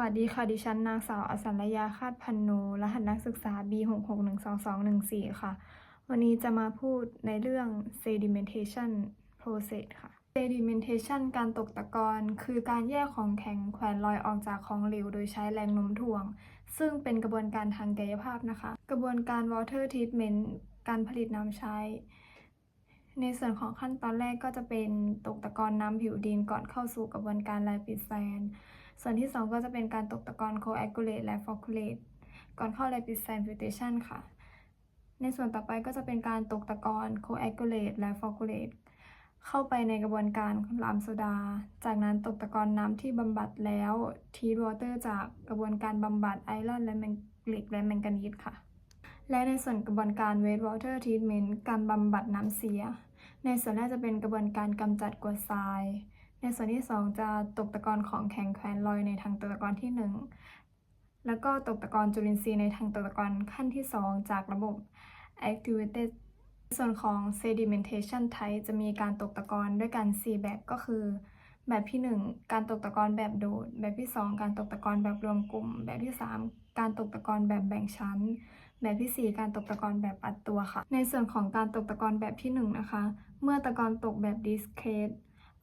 วัสดีค่ะ ดิฉันนางสาวอสัญยาคาดพันโนรหัสนักศึกษา B6612214 ค่ะ วันนี้จะมาพูดในเรื่อง sedimentation process ค่ะ sedimentation การตกตะกอนคือการแยกของแข็งแขวนลอยออกจากของเหลวโดยใช้แรงโน้มถ่วง ซึ่งเป็นกระบวนการทางกายภาพนะคะ กระบวนการ water treatment การผลิตน้ำใช้ในส่วนของขั้นตอนแรกก็จะเป็นตกตะกอนน้ำผิวดินก่อนเข้าสู่กระบวนการไลปิดแซน ส่วนที่ 2 ก็จะเป็นการตกตะกอน coagulate และ flocculate ก่อนเข้า rapid sanitation ค่ะ ในส่วนต่อไปก็จะเป็นการตกตะกอน coagulate และ flocculate เข้าไปในกระบวนการลามโซดา จากนั้นตกตะกอนน้ำที่บำบัดแล้ว treat water จากกระบวนการบำบัดไอรอนและแมงเหล็กและแมงกานีสค่ะ และในส่วนกระบวนการ waste water treatment การบำบัดน้ำเสีย ในส่วนแรกจะเป็นกระบวนการกำจัดกรดทราย ในส่วนที่ 2 จะตกตะกอนของแข็งแขวนลอยในทางตกตะกอนที่ 1 แล้วก็ตกตะกอนจุลินทรีย์ในทางตกตะกอนขั้นที่ 2 จากระบบ activated ส่วนของ sedimentation type จะมีการตกตะกอนด้วยกัน 4 แบบก็คือ แบบที่ 1 การตกตะกอนแบบโดด แบบที่ 2 การตกตะกอนแบบรวมกลุ่ม แบบที่ 3 การตกตะกอนแบบแบ่งชั้น แบบที่ 4 การตกตะกอนแบบอัดตัวค่ะ ในส่วนของการตกตะกอนแบบที่ 1 นะคะ เมื่อตะกอนตกแบบ discrete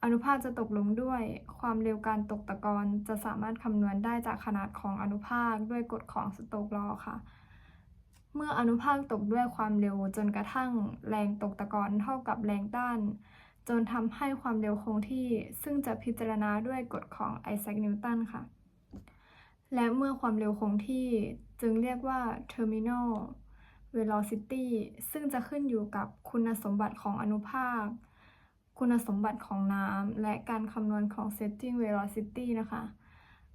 อนุภาคจะตกลงด้วย ความเร็วการตกตะกอนจะสามารถคำนวณได้จากขนาดของอนุภาคด้วยกฎของสโตกลอค่ะ เมื่ออนุภาคตกด้วยความเร็วจนกระทั่งแรงตกตะกอนเท่ากับแรงต้าน จนทำให้ความเร็วคงที่ซึ่งจะพิจารณาด้วยกฎของไอแซคนิวตันค่ะ และเมื่อความเร็วคงที่จึงเรียกว่า terminal velocity ซึ่งจะขึ้นอยู่กับคุณสมบัติของอนุภาค คุณสมบัติของน้ำและการคำนวณของ setting velocity นะคะ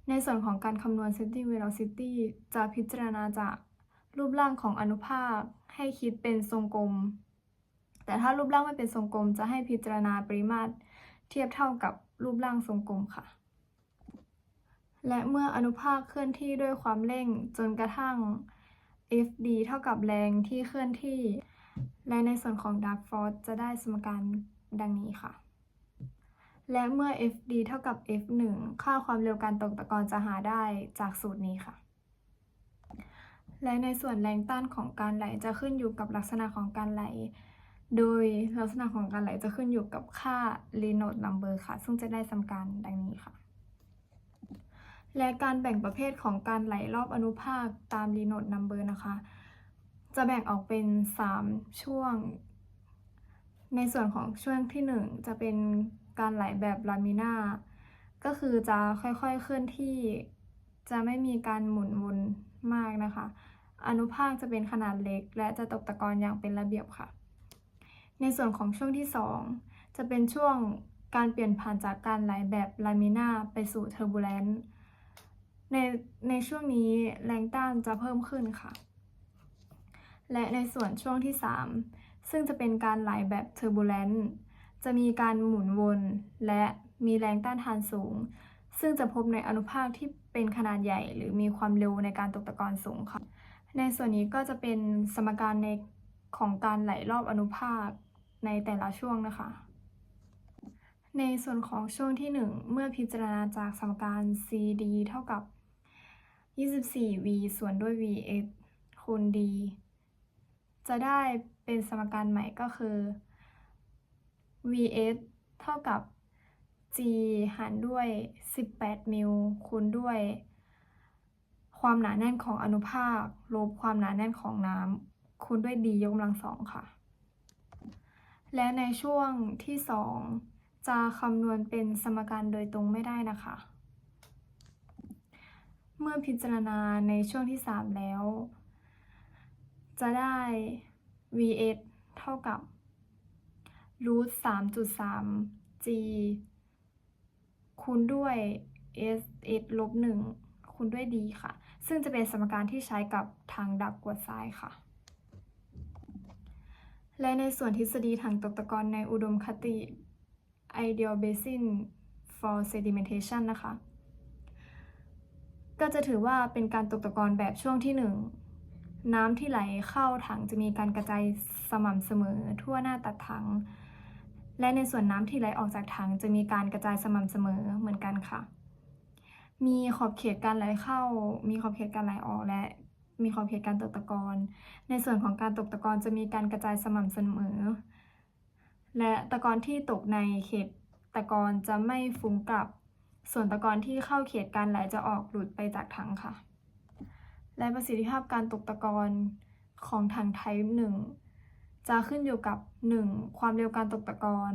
ในส่วนของการคำนวณ setting velocity จะพิจารณาจากรูปร่างของอนุภาคให้คิดเป็นทรงกลม แต่ถ้ารูปร่างไม่เป็นทรงกลม จะให้พิจารณาปริมาตรเทียบเท่ากับรูปร่างทรงกลมค่ะ และเมื่ออนุภาคเคลื่อนที่ด้วยความเร่งจนกระทั่ง FD เท่ากับแรงที่เคลื่อนที่ และในส่วนของ dark force จะได้สมการ ดังนี้ค่ะ และเมื่อ FD เท่ากับ F1 ค่าความเร็วการตกตะกอนจะหาได้จากสูตรนี้ค่ะ และในส่วนแรงต้านของการไหลจะขึ้นอยู่กับลักษณะของการไหล โดยลักษณะของการไหลจะขึ้นอยู่กับค่า Reynolds number ค่ะ ซึ่งจะได้สมการดังนี้ค่ะและการแบ่งประเภทของการไหลรอบอนุภาคตาม Reynolds number นะคะ จะแบ่งออกเป็น 3 ช่วง ในส่วนของช่วงที่ 1 จะเป็นการไหลแบบลามิน่าก็คือจะค่อยๆเคลื่อนที่ จะไม่มีการหมุนวนมากนะคะ อนุภาคจะเป็นขนาดเล็ก และจะตกตะกอนอย่างเป็นระเบียบค่ะ ในส่วนของช่วงที่ 2 จะเป็นช่วงการเปลี่ยนผ่านจากการไหลแบบลามิน่าไปสู่เทอร์บูเลนต์ในในช่วงนี้แรงต้านจะเพิ่มขึ้นค่ะ และในส่วนช่วงที่ 3 ซึ่งจะเป็นการไหลแบบเทอร์บูเลนต์จะมีการหมุนวนและมีแรงต้านทานสูง ซึ่งจะพบในอนุภาคที่เป็นขนาดใหญ่ หรือมีความเร็วในการตกตะกอนสูงค่ะ ในส่วนนี้ก็จะเป็นสมการในของการไหลรอบอนุภาคในแต่ละช่วงนะคะ ในส่วนของช่วงที่ 1 เมื่อพิจารณาจากสมการ CD เท่ากับ 24V ส่วนด้วย VX คูณ D จะได้ เป็นสมการใหม่ก็คือ vs เท่ากับ g หารด้วย 18 มิลคูณด้วย ความหนาแน่นของอนุภาคลบความหนาแน่นของน้ำคูณด้วย d ยกกำลังสองค่ะ และในช่วงที่ 2 จะคำนวณเป็นสมการโดยตรงไม่ได้นะคะ เมื่อพิจารณาในช่วงที่ 3 แล้ว จะได้ vs เท่ากับรูท3.3 g คูณด้วย s s ลบ1คูณด้วย d ค่ะ ซึ่งจะเป็นสมการที่ใช้กับทางดักกวดทรายค่ะ และในส่วนทฤษฎีถังตกตะกอนในอุดมคติ ideal basin for sedimentation นะคะ ก็จะถือว่าเป็นการตกตะกอนแบบช่วงที่ 1 น้ำที่ไหลเข้าถังจะมีการกระจายสม่ำเสมอทั่วหน้าตัดถัง และในส่วนน้ำที่ไหลออกจากถังจะมีการกระจายสม่ำเสมอเหมือนกันค่ะ มีขอบเขตการไหลเข้า มีขอบเขตการไหลออกและมีขอบเขตการตกตะกอนในส่วนของการตกตะกอนจะมีการกระจายสม่ำเสมอ และตะกอนที่ตกในเขตตะกอนจะไม่ฟุ้งกลับ ส่วนตะกอนที่เข้าเขตการไหลจะออกหลุดไปจากถังค่ะ และประสิทธิภาพการตกตะกอนของถัง Type 1จะขึ้นอยู่กับ 1. ความเร็วการตกตะกอน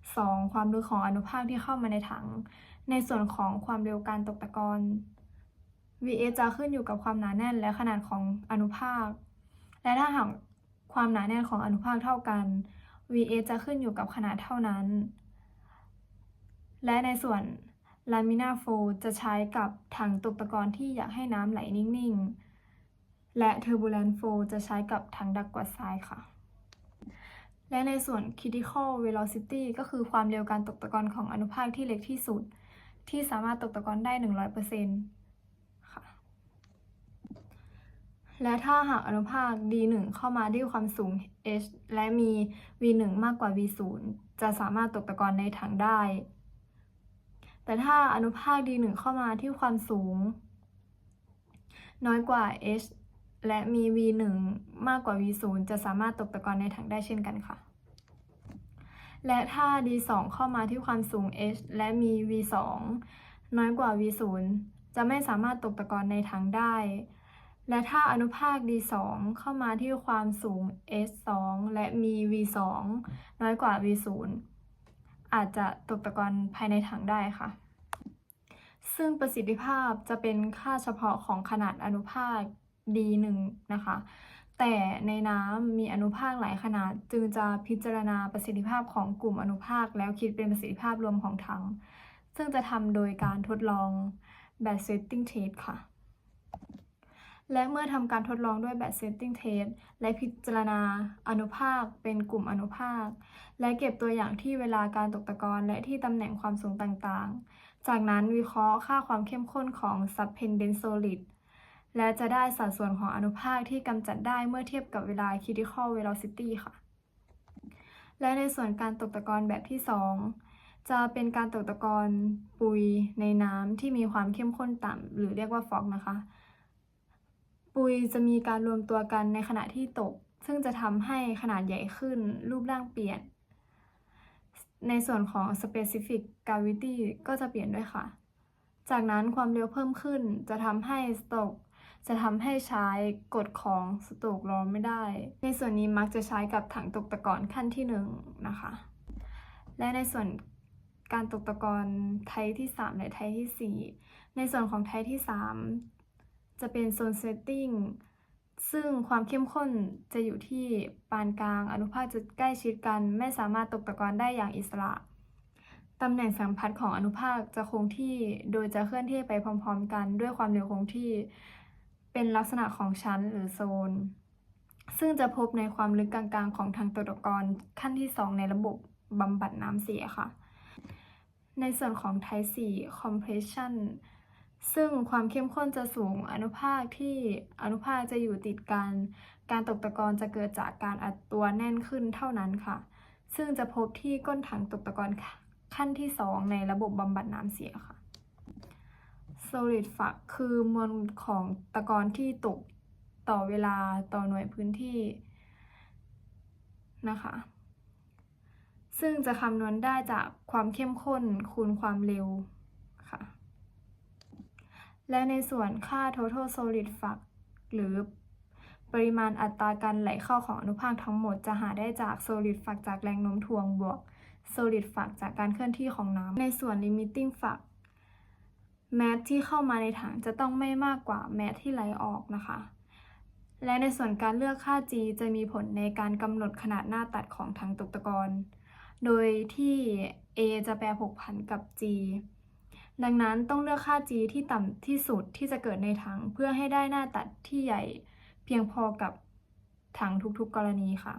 2. ความลึกของอนุภาคที่เข้ามาในถัง ในส่วนของความเร็วการตกตะกอน Vs จะขึ้นอยู่กับความหนาแน่นและขนาดของอนุภาค และถ้าหากความหนาแน่นของอนุภาคเท่ากัน Vs จะขึ้นอยู่กับขนาดเท่านั้น และในส่วน Laminar Flow จะใช้กับถังตกตะกอนที่อยากให้น้ำไหลนิ่งๆ และ Turbulent Flow จะใช้กับถังดักกวาดทรายค่ะ และในส่วน Critical Velocity ก็คือความเร็วการตกตะกอนของอนุภาคที่เล็กที่สุด ที่สามารถตกตะกอนได้ 100%ค่ะ และถ้าหากอนุภาค d1 เข้ามาด้วยความสูง h และมี v1 มากกว่า v0 จะสามารถตกตะกอนในถังได้ แต่ถ้าอนุภาค d1 เข้ามาที่ความสูง น้อยกว่า h และมี v1 มากกว่า v0 จะสามารถตกตะกอนในถังได้เช่นกันค่ะ และถ้า d2 เข้ามาที่ความสูง h และมี v2 น้อยกว่า v0 จะไม่สามารถตกตะกอนในถังได้ และถ้าอนุภาค d2 เข้ามาที่ความสูง h2 และมี v2 น้อยกว่า v0 อาจจะตกตะกอนภายในถังได้ค่ะ ซึ่งประสิทธิภาพจะเป็นค่าเฉพาะของขนาดอนุภาค d1 นะคะ แต่ในน้ำมีอนุภาคหลายขนาด จึงจะพิจารณาประสิทธิภาพของกลุ่มอนุภาค แล้วคิดเป็นประสิทธิภาพรวมของถัง ซึ่งจะทำโดยการทดลองแบบ setting test ค่ะ และเมื่อทำการทดลองด้วยแบบ setting test และพิจารณาอนุภาคเป็นกลุ่มอนุภาค และเก็บตัวอย่างที่เวลาการตกตะกอนและที่ตำแหน่งความสูงต่างๆ จากนั้นวิเคราะห์ค่าความเข้มข้นของ subpendent solid และจะได้สัดส่วนของอนุภาคที่กำจัดได้เมื่อเทียบกับเวลา critical velocity ค่ะ และในส่วนการตกตะกอนแบบที่ 2 จะเป็นการตกตะกอนปุยในน้ำที่มีความเข้มข้นต่ำหรือเรียกว่าฟอกนะคะ ปุยจะมีการรวมตัวกันในขณะที่ตก ซึ่งจะทำให้ขนาดใหญ่ขึ้นรูปร่างเปลี่ยน ในส่วนของ specific gravity ก็จะเปลี่ยนด้วยค่ะ จากนั้นความเร็วเพิ่มขึ้นจะทำให้สโตกจะทำให้ใช้กฎของสโตกลอไม่ได้ ในส่วนนี้มักจะใช้กับถังตกตะกอนขั้นที่1นนะคะ และในส่วนการตกตะกอนไทยที่ 3 และไทยที่ 4 ในส่วนของไทยที่ 3 จะเป็นโซนเซตติ้งซึ่งความเข้มข้นจะอยู่ที่ปานกลางอนุภาคจะใกล้ชิดกัน ไม่สามารถตกตะกอนได้อย่างอิสระ ตำแหน่งสัมพัทธ์ของอนุภาคจะคงที่โดยจะเคลื่อนที่ไปพร้อมๆ กันด้วยความเร็วคงที่ เป็นลักษณะของชั้นหรือโซน ซึ่งจะพบในความลึกกลางๆ ของทางตกตะกอนขั้นที่ 2 ในระบบบำบัดน้ำเสียค่ะ ในส่วนของ Type 4 Compression ซึ่งความเข้มข้นจะสูงอนุภาคที่อนุภาคจะอยู่ติดกัน การตกตะกอนจะเกิดจากการอัดตัวแน่นขึ้นเท่านั้นค่ะ ซึ่งจะพบที่ก้นถังตกตะกอนขั้นที่ 2 ในระบบบำบัดน้ำเสียค่ะ Solid Flux คือมวลของตะกอนที่ตกต่อเวลาต่อหน่วยพื้นที่นะคะ ซึ่งจะคำนวณได้จากความเข้มข้นคูณความเร็ว และในส่วนค่า total solid flux หรือปริมาณอัตราการไหลเข้าของอนุภาคทั้งหมดจะหาได้จาก solid flux จากแรงโน้มถ่วงบวก solid flux จากการเคลื่อนที่ของน้ำในส่วน limiting flux แมสที่เข้ามาในถังจะต้องไม่มากกว่าแมสที่ไหลออกนะคะ และในส่วนการเลือกค่า G จะมีผลในการกำหนดขนาดหน้าตัดของถังตกตะกอน โดยที่ A จะแปรผกผันกับ G ดังนั้นต้องเลือกค่า G ที่ต่ำที่สุดที่จะเกิดในถัง เพื่อให้ได้หน้าตัดที่ใหญ่เพียงพอกับถังทุกๆกรณีค่ะ